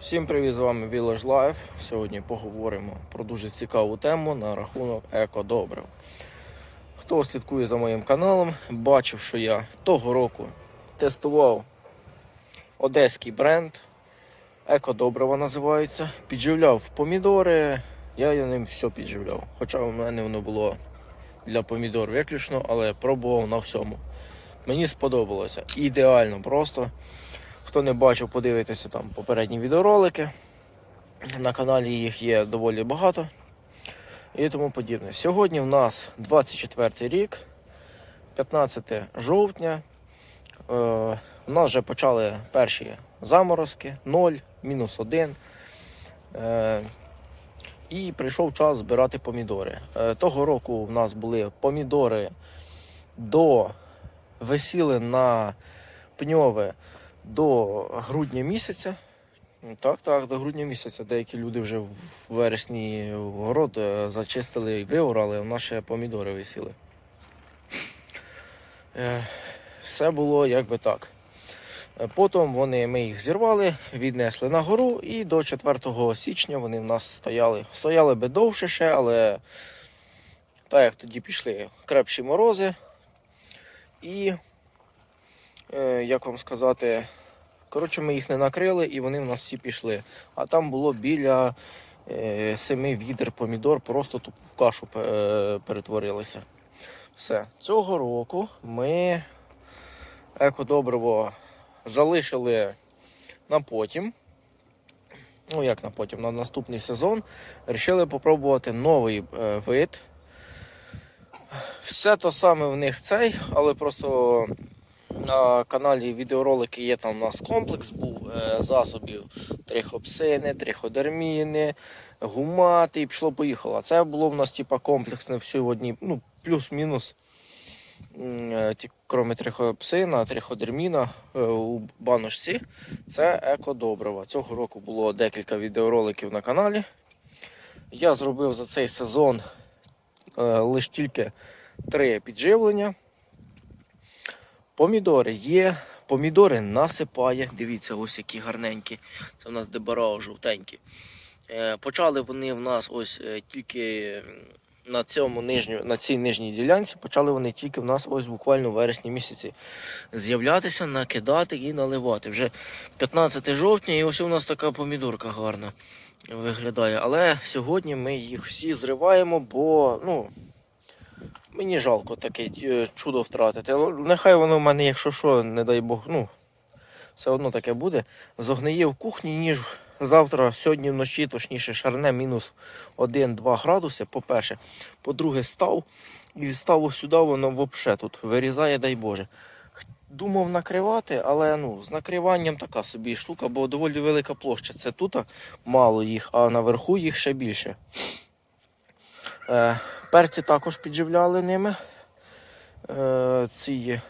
Всім привіт, з вами Village Life. Сьогодні поговоримо про дуже цікаву тему на рахунок екодобрив. Хто слідкує за моїм каналом, бачив, що я того року тестував одеський бренд. Екодобрива називається. Підживляв помідори. Я ним все підживляв. Хоча у мене воно було для помідор виключно, але пробував на всьому. Мені сподобалося. Ідеально просто. Хто не бачив, подивитися там попередні відеоролики. На каналі їх є доволі багато і тому подібне. Сьогодні в нас 24 рік, 15 жовтня. Е, у нас вже почали перші заморозки, 0, мінус 1. Е, і прийшов час збирати помідори. Е, того року в нас були помідори до висіли на пньове до грудня місяця. Так, так, до грудня місяця. Деякі люди вже в вересні город е, зачистили і виорали, а в нас помідори висіли. Е, Все було якби так. Е, Потім вони, ми їх зірвали, віднесли на гору і до 4 січня вони в нас стояли. Стояли би довше ще, але так як тоді пішли крепші морози. І, як вам сказати, коротше, ми їх не накрили і вони в нас всі пішли. А там було біля е, семи відер помідор, просто тупо в кашу е, перетворилися. Все. Цього року ми екодобриво залишили на потім. Ну, як на потім, на наступний сезон. Рішили попробувати новий е, вид. Все то саме в них цей, але просто на каналі відеоролики є там у нас комплекс був е, засобів трихопсини, триходерміни, гумати і пішло поїхало. Це було в нас типа комплексне все в одній, ну, плюс-мінус. е, Кроме трихопсина, триходерміна е, у баночці, це екодобрива. Цього року було декілька відеороликів на каналі. Я зробив за цей сезон лише тільки три підживлення. Помідори є, помідори насипає. Дивіться, ось які гарненькі. Це в нас дебарао жовтенькі. Е, Почали вони в нас ось е, тільки на, цьому нижню, на цій нижній ділянці, почали вони тільки в нас ось буквально в вересні місяці з'являтися, накидати і наливати. Вже 15 жовтня і ось у нас така помідорка гарна виглядає. Але сьогодні ми їх всі зриваємо, бо ну, Мені жалко таке е, чудо втратити. Нехай воно в мене, якщо що, не дай Бог, ну, все одно таке буде. Зогниє в кухні, ніж завтра, сьогодні вночі, точніше, шарне мінус 1-2 градуси, по-перше. По-друге, став і став сюди, воно взагалі тут вирізає, дай Боже. Думав накривати, але ну, з накриванням така собі штука, бо доволі велика площа. Це тут мало їх, а наверху їх ще більше. Е, перці також підживляли ними. Е, ці.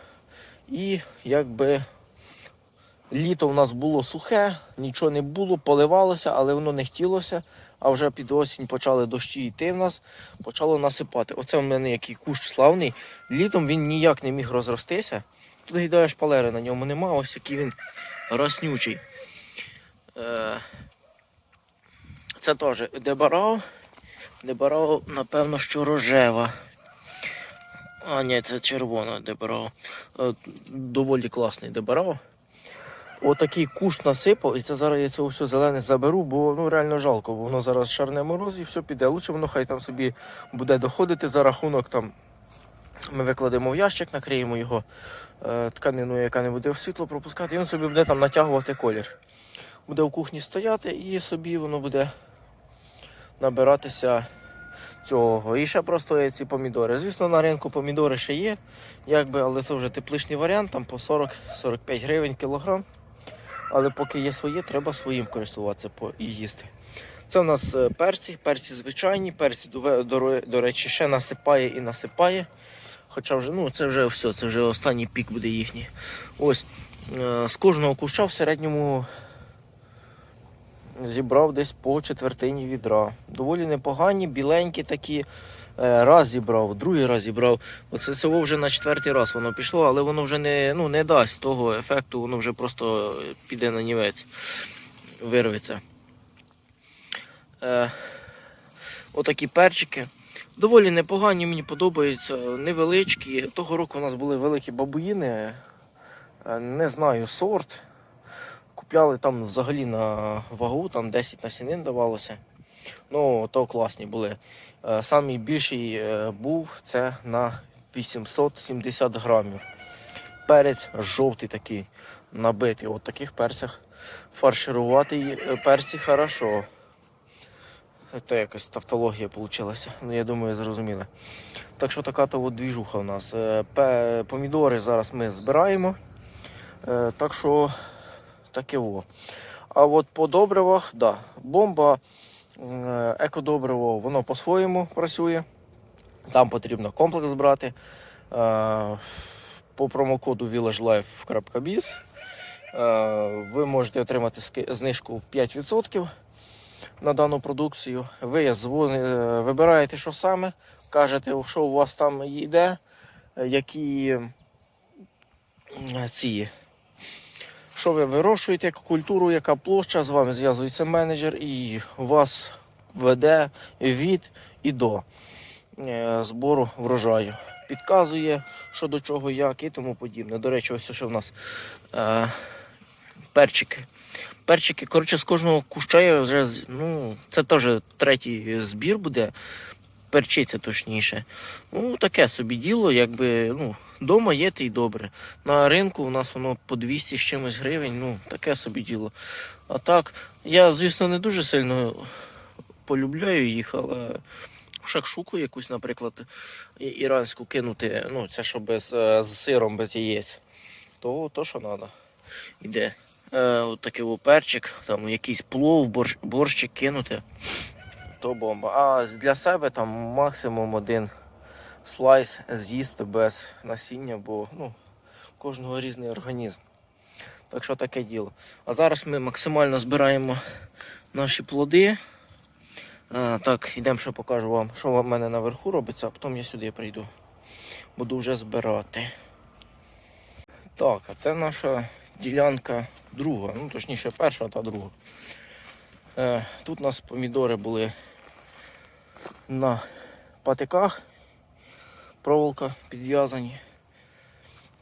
І якби літо в нас було сухе, нічого не було, поливалося, але воно не хотілося. А вже під осінь почали дощі йти в нас, почало насипати. Оце в мене який кущ славний. Літом він ніяк не міг розростися. Тут гідає шпалери на ньому нема, ось який він роснючий. Е, це теж дебарао. Дебарао, напевно, що рожева. А, ні, це червона дебарао. Е, Доволі класний дебарао. Отакий куш насипав, і це зараз я це все зелене заберу, бо ну реально жалко, бо воно зараз шарне мороз і все піде. Лучше воно хай там собі буде доходити за рахунок там. Ми викладемо в ящик, накриємо його е, тканиною, яка не буде в світло пропускати, і він собі буде там натягувати колір. Буде в кухні стояти і собі воно буде набиратися цього. І ще просто є ці помідори. Звісно, на ринку помідори ще є, якби, але це вже тепличний варіант, там по 40-45 гривень кілограм. Але поки є своє, треба своїм користуватися і їсти. Це у нас е, перці, перці звичайні, перці, до, речі, ще насипає і насипає. Хоча вже, ну, це вже все, це вже останній пік буде їхній. Ось, е, з кожного куща в середньому зібрав десь по четвертині відра. Доволі непогані, біленькі такі. Е, Раз зібрав, другий раз зібрав. Оце це вже на четвертий раз воно пішло, але воно вже не, ну, не дасть того ефекту, воно вже просто піде на нівець. вирветься. Е, отакі перчики. Доволі непогані, мені подобаються, невеличкі. Того року у нас були великі бабуїни. Е, Не знаю сорт. Купляли там взагалі на вагу, там 10 насінин давалося. Ну, то класні були. Е, Самий більший е, був це на 870 грамів. Перець жовтий такий, набитий. От таких перцях фарширувати е, перці хорошо. Це якась тавтологія вийшла. Ну, я думаю, зрозуміли. Так що така то двіжуха у нас. Помідори зараз ми збираємо. Так що таке во. А от по добривах, да, бомба, е, екодобриво, воно по-своєму працює. Там потрібно комплекс брати. Е, По промокоду villagelife.biz е, ви можете отримати знижку 5% на дану продукцію. Ви вибираєте, що саме, кажете, що у вас там йде, які ці. Що ви вирощуєте, яку культуру, яка площа, з вами зв'язується менеджер і вас веде від і до е, збору врожаю. Підказує, що до чого, як і тому подібне. До речі, ось що в нас е, перчики. Перчики, коротше, з кожного куща я вже ну, це теж третій збір буде. Перчиця точніше. Ну, таке собі діло, якби, ну, дома є, то й добре. На ринку у нас воно по 200 з чимось гривень, ну, таке собі діло. А так, я, звісно, не дуже сильно полюбляю їх, але шакшуку якусь, наприклад, іранську кинути, ну, це що без, е, з сиром, без яєць, то, то що треба. Іде. Е, от такий о перчик, там якийсь плов, борщ, борщик кинути, то бомба. А для себе там максимум один слайс з'їсти без насіння, бо ну, кожного різний організм. Так що таке діло. А зараз ми максимально збираємо наші плоди. А, так, йдемо, ще покажу вам, що в мене наверху робиться, а потім я сюди прийду. Буду вже збирати. Так, а це наша ділянка друга, ну точніше перша та друга. Е, тут у нас помідори були на патиках, проволока підв'язані.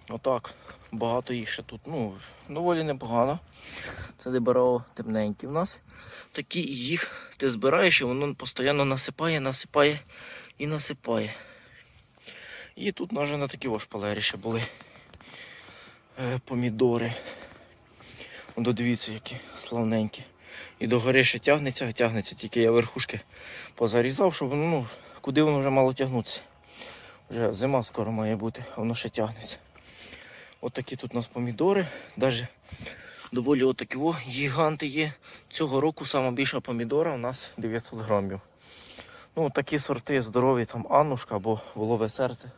Отак, багато їх ще тут. Ну, доволі непогано. Це дебарао темненькі в нас. Такі їх ти збираєш і воно постійно насипає, насипає і насипає. І тут вже на такі шпалері ще були е, помідори. От дивіться, які славненькі. І до гори ще тягнеться, тягнеться, тільки я верхушки позарізав, щоб ну, куди воно вже мало тягнутися. Вже зима скоро має бути, воно ще тягнеться. От такі тут у нас помідори. Навіть доволі отакі о, гіганти є. Цього року сама більша помідора у нас 900 грамів. Ну, такі сорти здорові, там Аннушка або волове серце.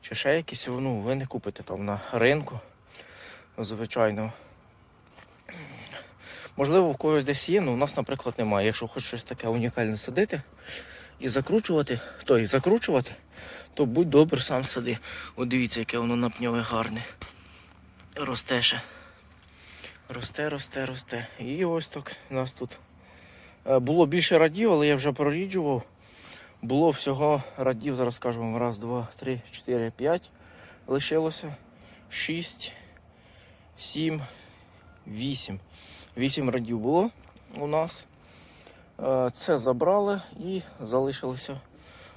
Чи ще якісь, ну, ви не купите там на ринку. Звичайно. Можливо, в когось десь є, але у нас, наприклад, немає. Якщо хочеш щось таке унікальне садити і закручувати, то і закручувати, то будь добре, сам сади. От дивіться, яке воно напньове гарне. Росте ще. Росте, росте, росте. І ось так у нас тут. Е, Було більше радів, але я вже проріджував. Було всього радів, зараз скажу вам, раз, два, три, чотири, п'ять. Лишилося. Шість, сім, вісім. Вісім радів було у нас. Е, Це забрали і залишилося.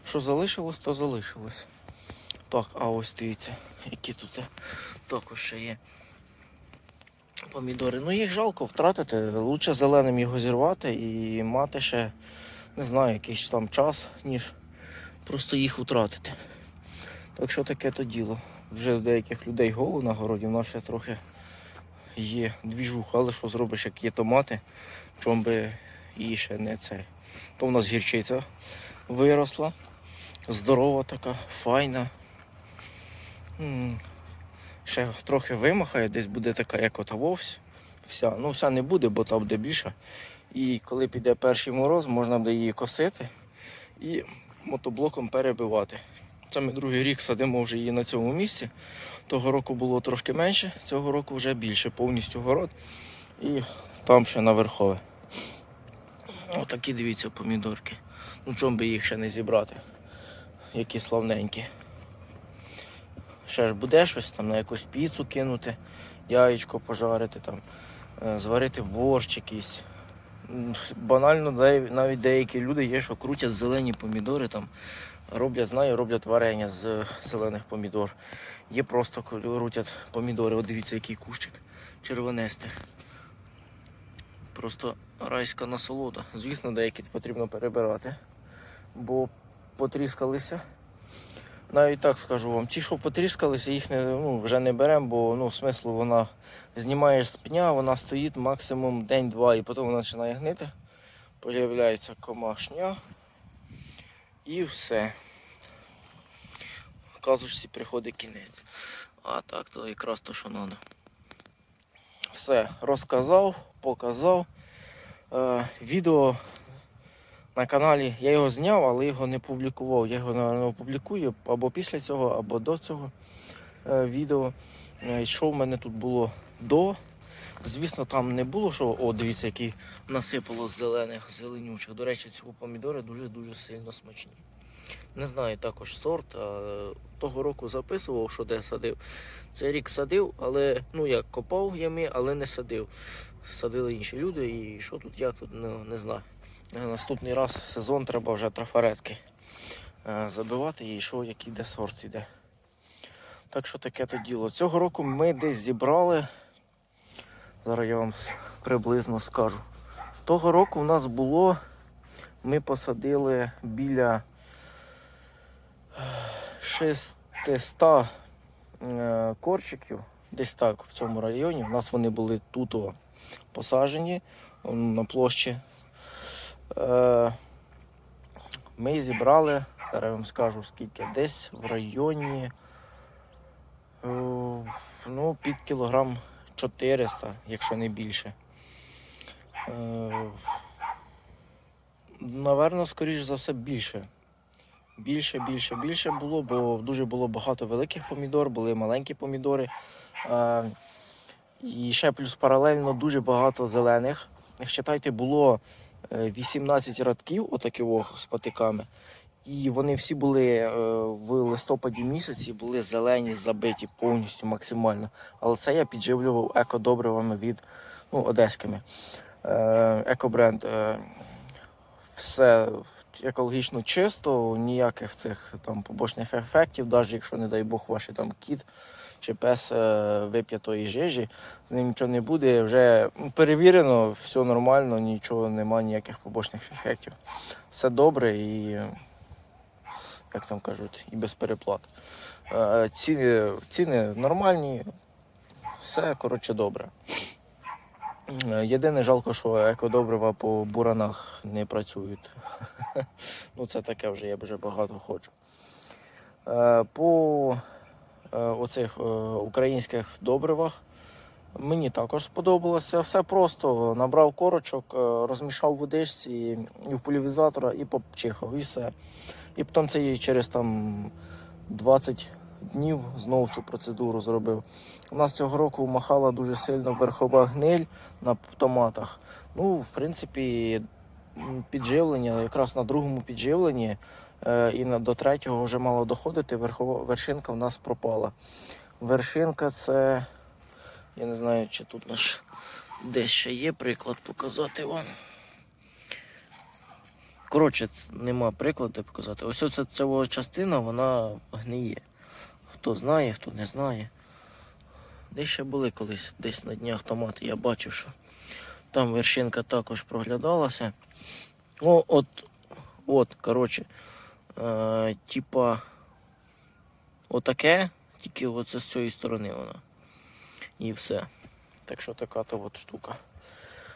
Що залишилось, то залишилось. Так, а ось дивіться, які тут також ще є помідори. Ну їх жалко втратити. Лучше зеленим його зірвати і мати ще, не знаю, якийсь там час, ніж просто їх втратити. Так що таке то діло. Вже в деяких людей голо на городі, в нас ще трохи є двіжуха, але що зробиш, як є томати, чом би і ще не це. То в нас гірчиця виросла, здорова така, файна. Ще трохи вимахає, десь буде така, як ота вовсь. Вся. Ну, вся не буде, бо та буде більша. І коли піде перший мороз, можна буде її косити і мотоблоком перебивати. Це ми другий рік садимо вже її на цьому місці. Того року було трошки менше, цього року вже більше, повністю город. І там ще наверхове. Отакі дивіться помідорки. Ну чому би їх ще не зібрати? Які славненькі. Ще ж буде щось там на якусь піцу кинути, яєчко пожарити, там, е, зварити борщ якийсь. Банально навіть деякі люди є, що крутять зелені помідори, там, роблять, знаю, роблять варення з зелених помідор. Є просто крутять помідори. От дивіться, який кущик червонестих. Просто райська насолода. Звісно, деякі потрібно перебирати, бо потріскалися. Навіть так скажу вам, ті, що потріскалися, їх не, ну, вже не беремо, бо ну, смислу вона знімаєш з пня, вона стоїть максимум день-два і потім вона починає гнити. Появляється комашня і все. Казочці приходить кінець. А так, то якраз то, що треба. Все, розказав, показав. Е, відео на каналі я його зняв, але його не публікував. Я його напевно, опублікую або після цього, або до цього е, відео. Е, що в мене тут було до. Звісно, там не було, що о, дивіться, який насипало зелених, зеленючих. До речі, ці помідори дуже-дуже сильно смачні. Не знаю також сорт. А того року записував, що де садив. Цей рік садив, але ну як копав ями, але не садив. Садили інші люди, і що тут, як тут, ну, не знаю. Е, Наступний раз сезон треба вже трафаретки е, забивати і що, який де сорт іде. Так що таке то діло. Цього року ми десь зібрали. Зараз я вам приблизно скажу. Того року в нас було, ми посадили біля е, 600 е, корчиків, десь так в цьому районі. У нас вони були тут посаджені на площі. Е, Ми зібрали, зараз вам скажу скільки, десь в районі е, ну, під кілограм 400, якщо не більше. Е, Наверно, скоріш за все, більше. Більше, більше, більше було, бо дуже було багато великих помідор, були маленькі помідори. І ще плюс паралельно дуже багато зелених. Як було 18 радків, отакі з патиками. І вони всі були е, в листопаді місяці, були зелені, забиті повністю максимально. Але це я підживлював екодобривами від ну, одеськими. Е, екобренд. Все екологічно чисто, ніяких цих там побочних ефектів, навіть якщо, не дай Бог, ваш там кіт чи пес е, вип'є тої жижі, з ним нічого не буде. Вже ну, перевірено, все нормально, нічого немає, ніяких побочних ефектів. Все добре і, як там кажуть, і без переплат. Е, Ціни, ціни нормальні, все коротше добре. Е, Єдине жалко, що екодобрива по буранах не працюють. ну, це таке вже, я вже багато хочу. Е, По е, оцих українських добривах мені також сподобалося. Все просто набрав корочок, розмішав в водичці і в пульверизатора і попчихав, і все. І потім це через там 20 днів знову цю процедуру зробив. У нас цього року махала дуже сильно верхова гниль на томатах. Ну, в принципі, підживлення, якраз на другому підживленні е, і до третього вже мало доходити, верхова, вершинка в нас пропала. Вершинка це, я не знаю, чи тут наш десь ще є приклад показати вам. Коротше, нема прикладу показати. Ось оця ця частина, вона гниє. Хто знає, хто не знає. Десь ще були колись, десь на днях томати, я бачив, що там вершинка також проглядалася. О, от, от, коротше, е, типа отаке, тільки оце з цієї сторони вона. І все. Так що така то от штука.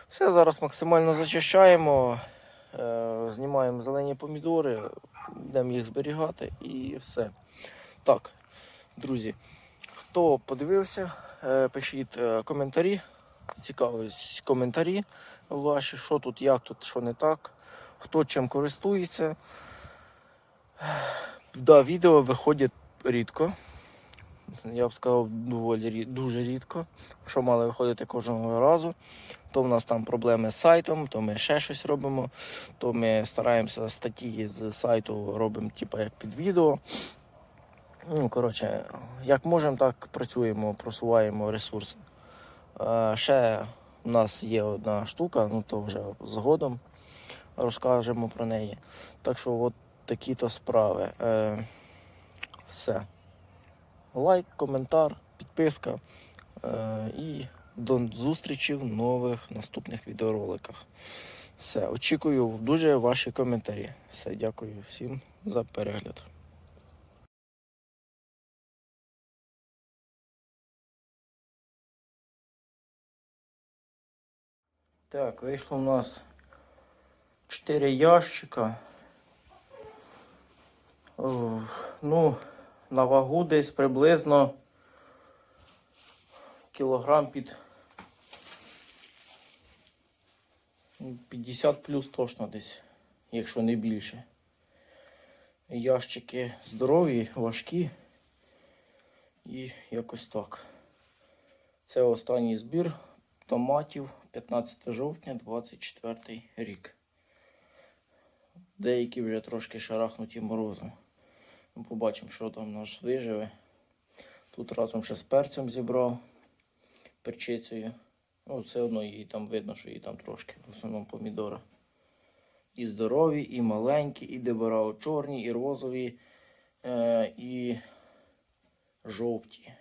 Все, зараз максимально зачищаємо, е, знімаємо зелені помідори, будемо їх зберігати і все. Так, друзі, хто подивився, е, пишіть е, коментарі. Цікавить коментарі ваші, що тут, як тут, що не так, хто чим користується. Да, відео виходять рідко. Я б сказав, доволі дуже рідко, що мали виходити кожного разу. то в нас там проблеми з сайтом, то ми ще щось робимо, то ми стараємося статті з сайту робимо, типу, як під відео. Ну, коротше, як можемо, так працюємо, просуваємо ресурси. Е, ще у нас є одна штука, ну то вже згодом розкажемо про неї. Так що от такі-то справи. Е, все. Лайк, коментар, підписка. Е, і до зустрічі в нових наступних відеороликах. Все, очікую дуже ваші коментарі. Все, дякую всім за перегляд. Так, вийшло у нас 4 ящика. Ну, на вагу десь приблизно кілограм під 50 плюс точно десь, якщо не більше. Ящики здорові, важкі. І якось так. Це останній збір томатів 15 жовтня 24 рік. Деякі вже трошки шарахнуті морозом. Ну, Побачимо, що там наш виживе. Тут разом ще з перцем зібрав перчицею. Ну, все одно її там видно, що її там трошки, в основному помідора. І здорові, і маленькі, і дебарао чорні, і розові, е, і жовті.